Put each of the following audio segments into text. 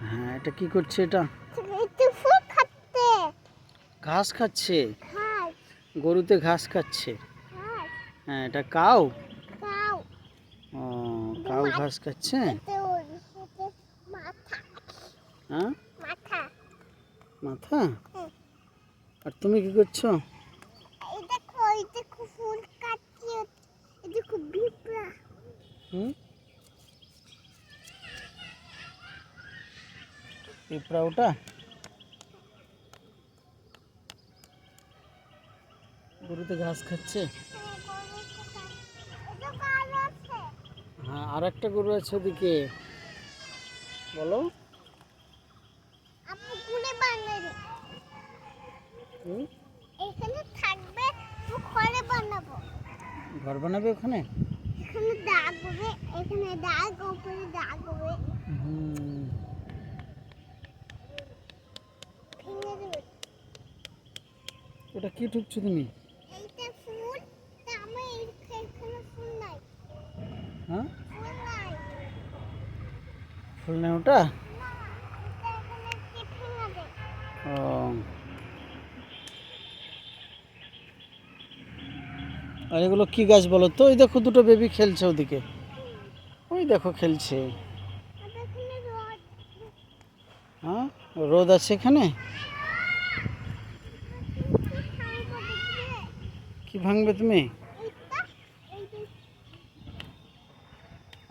হ্যাঁ এটা কি করছে এটা? ঘাস খাচ্ছে? গরুতে ঘাস খাচ্ছে? হ্যাঁ এটা কাউ? ও কাউ ঘাস খাচ্ছে? হ্যাঁ? মাথা। আর তুমি কি করছ এই দেখো এই দেখো ফুল কাটছে এই দেখো বিপরা হুম পিঁপড়া ওটা গরুতে ঘাস খাচ্ছে হ্যাঁ আর একটা গরু আছে ওদিকে বলো ঘরে বানাবো ঘর বানাবে ওখানে এখানে দাগ হবে এখানে দাগ উপরে দাগ হবে হুম ভেঙে দেবে ওটা কি ঠুকছো তুমি? হ্যাঁ? ফুল নাই। ওটা? ও। আর এগুলো কি গাছ বলো তো? ওই দেখো দুটো বেবি খেলছে ওদিকে। ওই দেখো খেলছে। হ্যাঁ? রোদ আছে এখানে? কি ভাঙবে তুমি?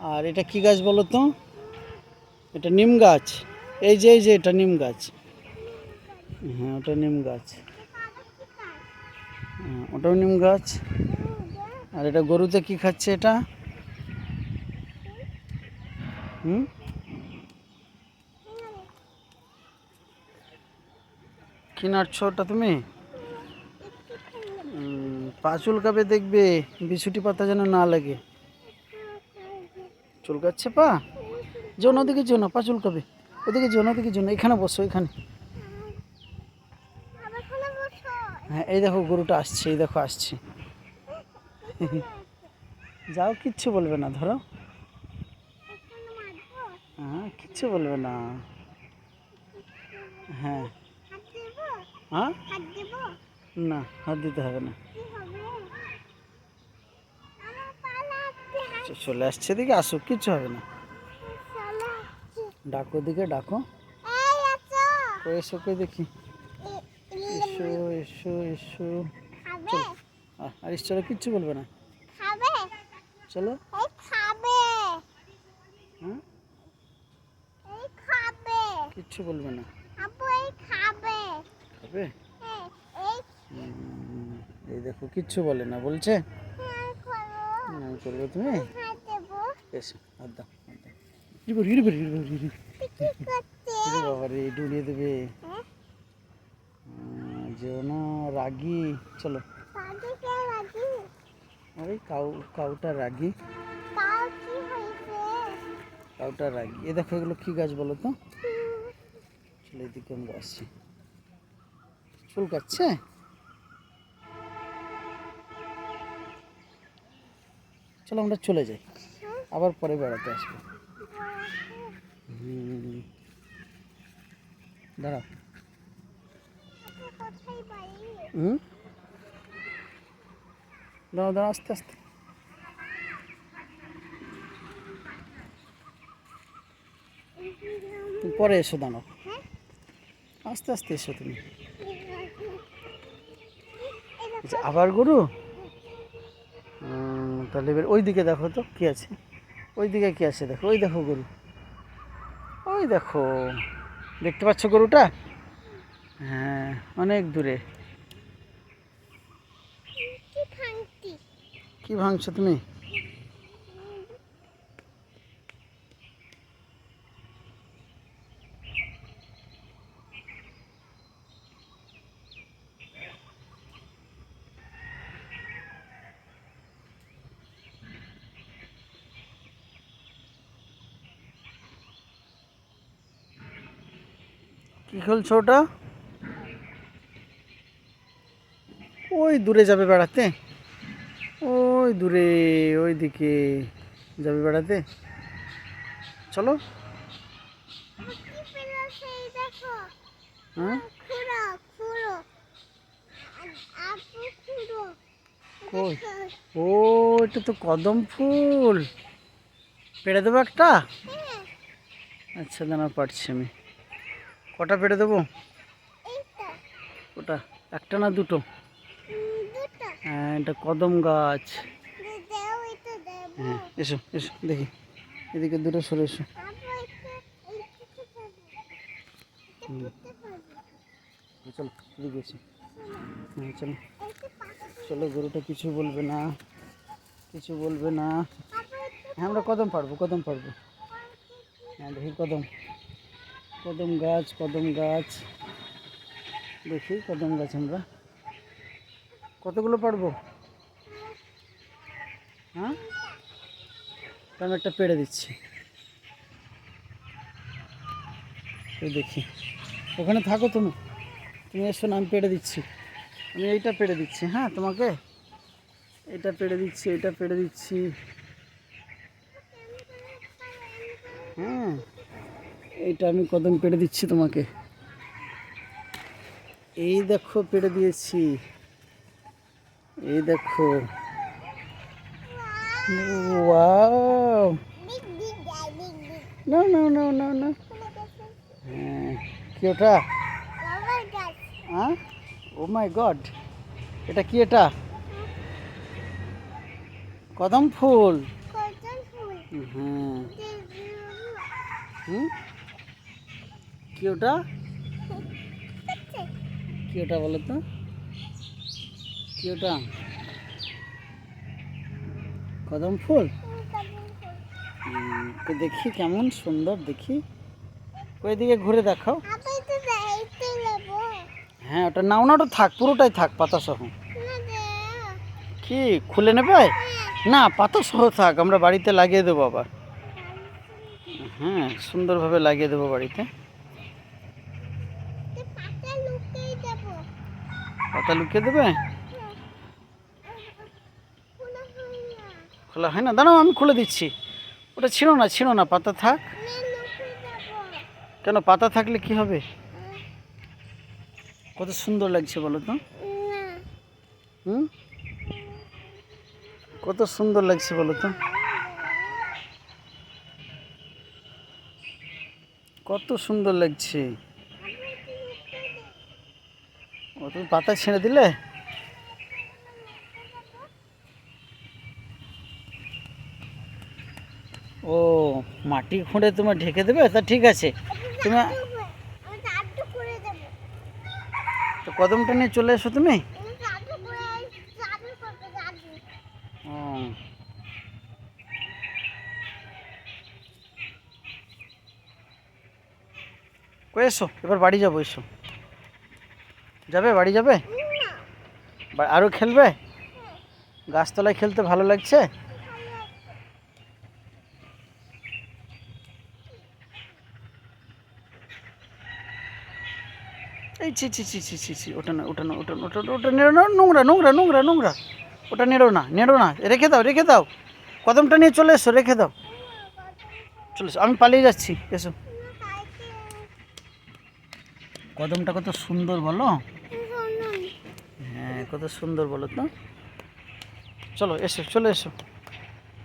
আর এটা কি গাছ বলো তো? এটা নিম গাছ। এই যে এই যে এটা নিম গাছ। হ্যাঁ ওটা নিম গাছ। হ্যাঁ, ওটাও নিম গাছ। আর এটা গরুতে কি খাচ্ছে এটা? হুম? কি নাড়ছো ওটা তুমি? পা চুলকাবে দেখবে বিছুটি পাতা যেন না লাগে। চুলকাচ্ছে পা? যেও না ওদিকে যেও না পা চুলকাবে ওদিকে যেও না ওদিকে যেও এখানে বসো এখানে। হ্যাঁ এই দেখো গরুটা আসছে এই দেখো আসছে। যাও কিচ্ছু বলবে না ধরো। হ্যাঁ কিচ্ছু বলবে না। হ্যাঁ। হ্যাঁ? না হাত দিতে হবে না কি হবে আমার পালা আসছে হাত চ- চলে আসছে দিকে আসুক কিচ্ছু হবে না। ডাকো দিকে ডাকো। এসো কে দেখি। এসো এসো এসো। আর চলো কিচ্ছু বলবে না। চলো। হ্যাঁ? কিচ্ছু বলবে না। খাবে? খাবে এই দেখো কিচ্ছু বলে না বলছে? হ্যাঁ আমি করব তুমি হাত দেবো। এসো হাত দাও হাত দাও। বাবা, ইরে বাবা, ইরে বাবা, ইরে বাবা। কি করতে ইরে বাবা রে ডুলিয়ে দেবে। হ্যাঁ। আহ, যেও না রাগি চলো ওই কাউ কাউটা রাগি। কাউটা রাগি। এ দেখো এগুলো কি গাছ বলো তো? চলো এদিকে আমরা আসছি চুলকাচ্ছে চলো আমরা চলে যাই। আবার পরে বেড়াতে আসব। দাঁড়াও। হুম? দাঁড়াও আস্তে আস্তে। পরে এসো হ্যাঁ আস্তে আস্তে এসো তুমি। এই আবার গরু? তাহলে এবার ওই দিকে দেখো তো কী আছে। ওই দিকে কী আছে দেখো ওই দেখো গরু। ওই দেখো দেখতে পাচ্ছ গরুটা? হ্যাঁ অনেক দূরে। কি ভাঙছো তুমি? কি খেলছো ওটা? ওই দূরে যাবে বেড়াতে। ওই দূরে ওই দিকে যাবে বেড়াতে। চলো। হ্যাঁ? ও এটা তো কদম ফুল। পেড়ে দেবো একটা? হ্যাঁ। আচ্ছা দাঁড়া পারছি আমি। কটা পেড়ে দেবো? ওটা? একটা না দুটো? হ্যাঁ এটা কদম গাছ। হ্যাঁ এসো এসো দেখি। এদিকে দুটো সরে এসো। চলো এদিকে এসো। হ্যাঁ চলো। চলো গরুটা কিছু বলবে না। কিছু বলবে না। হ্যাঁ আমরা কদম পারব কদম পারব। হ্যাঁ দেখি কদম। কদম গাছ কদম গাছ। দেখি কদম গাছ আমরা। কতগুলো পারব? হ্যাঁ? আমি একটা পেড়ে দিচ্ছি। দেখি। ওখানে থাকো তুমি। তুমি এসো না, আমি পেড়ে দিচ্ছি। আমি এইটা পেড়ে দিচ্ছি হ্যাঁ তোমাকে? এটা পেড়ে দিচ্ছি এটা পেড়ে দিচ্ছি। হ্যাঁ। এইটা আমি কদম পেড়ে দিচ্ছি তোমাকে। এই দেখো পেড়ে দিয়েছি। এই দেখো। ওয়াও। না না না না না হ্যাঁ কি ওটা? হ্যাঁ? ও মাই গড এটা কি এটা? কদম ফুল। হ্যাঁ। হুম? কি ওটা? কি ওটা বলো তো? কি ওটা? কদম ফুল? তো দেখি কেমন সুন্দর, দেখি। ওই দিকে ঘুরে দেখাও। হ্যাঁ ওটা নাও না, ওটা থাক, পুরোটাই থাক পাতা সহ কি, খুলে নেবে? না পাতা সহ থাক, আমরা বাড়িতে লাগিয়ে দেবো আবার। হ্যাঁ সুন্দরভাবে লাগিয়ে দেবো বাড়িতে। পাতা লুকিয়ে দেবো। খোলা হয় না। খোলা হয় না? দাঁড়াও আমি খুলে দিচ্ছি। ওটা ছিল না ছিল না পাতা থাক। কেন পাতা থাকলে কি হবে? কত সুন্দর লাগছে বলো তো। হুম? কত সুন্দর লাগছে বলো তো। কত সুন্দর লাগছে ও তুমি পাতা ছেড়ে দিলে? ও, মাটি খুঁড়ে তোমার ঢেকে দেবে? তা ঠিক আছে। তুমি তো কদমটা নিয়ে চলে এসো তুমি। কই এসো? এবার বাড়ি যাব, এসো। যাবে, বাড়ি যাবে? না বা- আরও খেলবে? গাছতলায় খেলতে ভালো লাগছে? এই ছি ছি ছি ছি ছি ছি, ওটা না ওটা না, ওটা ওটা ওটা নেড়ো না, নোংরা নোংরা নোংরা নোংরা। ওটা নেড়ো না নেড়ো না, রেখে দাও রেখে দাও। কদমটা নিয়ে চলে এসো, রেখে দাও। চলে এসো, আমি পালিয়ে যাচ্ছি, এসো। কদমটা কত সুন্দর বলো। কত সুন্দর বলো তো। চলো এসো চলে এসো।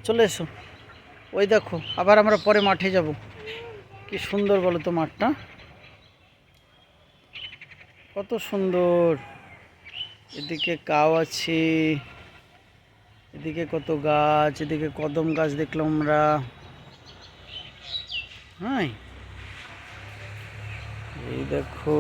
চলে এসো। ওই দেখো আবার আমরা পরে মাঠে যাব। কি সুন্দর বলো তো মাঠটা। কত সুন্দর। এদিকে কাউ আছে এদিকে কত গাছ এদিকে কদম গাছ দেখলাম আমরা। হ্যাঁ এই দেখো